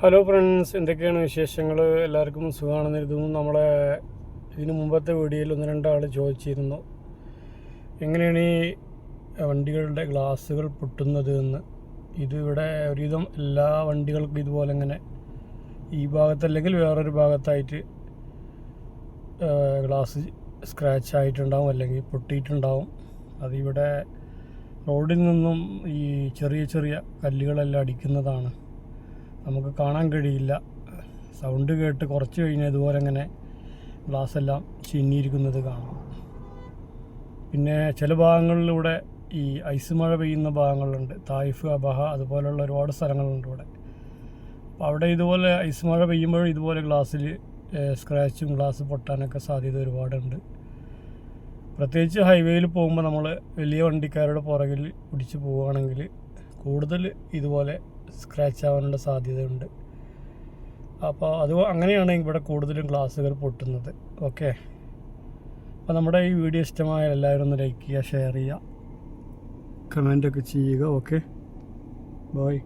Hello friends എന്തൊക്കെയാണ് വിശേഷങ്ങൾ എല്ലാവർക്കും സുഖമാണെന്ന് കരുതുന്നു. നമ്മളെ ഇതിന് മുമ്പത്തെ വീഡിയോയിൽ ഒന്ന് രണ്ടാൾ ചോദിച്ചിരുന്നു. എങ്ങനെയാണ് ഈ വണ്ടികളുടെ ഗ്ലാസ്സുകൾ പൊട്ടുന്നത് എന്ന്? ഇത് ഇവിടെ ഒരുവിധം എല്ലാ വണ്ടികൾക്കും ഇതുപോലെ ഇങ്ങനെ ഈ ഭാഗത്തല്ലെങ്കിൽ വേറൊരു ഭാഗത്തായിട്ട് ഗ്ലാസ് സ്ക്രാച്ച് ആയിട്ടുണ്ടാവും അല്ലെങ്കിൽ പൊട്ടിയിട്ടുണ്ടാവും. അതിവിടെ റോഡിൽ നിന്നും ഈ ചെറിയ ചെറിയ കല്ലുകളെല്ലാം അടിക്കുന്നതാണ്. നമുക്ക് കാണാൻ കഴിയില്ല. സൗണ്ട് കേട്ട് കുറച്ച് കഴിഞ്ഞാൽ ഇതുപോലെ അങ്ങനെ ഗ്ലാസ് എല്ലാം ചിന്നിയിരിക്കുന്നത് കാണാം. പിന്നെ ചില ഭാഗങ്ങളിലൂടെ ഈ ഐസ് മഴ പെയ്യുന്ന ഭാഗങ്ങളുണ്ട്. തായിഫ് അബഹ അതുപോലെയുള്ള ഒരുപാട് സ്ഥലങ്ങളുണ്ട് ഇവിടെ. അപ്പോൾ അവിടെ ഇതുപോലെ ഐസ് മഴ പെയ്യുമ്പോൾ ഇതുപോലെ ഗ്ലാസ്സിൽ സ്ക്രാച്ചും ഗ്ലാസ് പൊട്ടാനൊക്കെ സാധ്യത ഒരുപാടുണ്ട്. പ്രത്യേകിച്ച് ഹൈവേയിൽ പോകുമ്പോൾ നമ്മൾ വലിയ വണ്ടിക്കാരുടെ പുറകിൽ പിടിച്ച് പോവുകയാണെങ്കിൽ കൂടുതൽ ഇതുപോലെ സ്ക്രാച്ച് ആവാനുള്ള സാധ്യതയുണ്ട്. അപ്പോൾ അത് അങ്ങനെയാണ് ഇവിടെ കൂടുതലും ഗ്ലാസ്സുകൾ പൊട്ടുന്നത്. ഓക്കെ അപ്പോൾ നമ്മുടെ ഈ വീഡിയോ ഇഷ്ടമായ എല്ലാവരും ഒന്ന് ലൈക്ക് ചെയ്യുക ഷെയർ ചെയ്യുക കമന്റൊക്കെ ചെയ്യുക ഓക്കെ ബൈ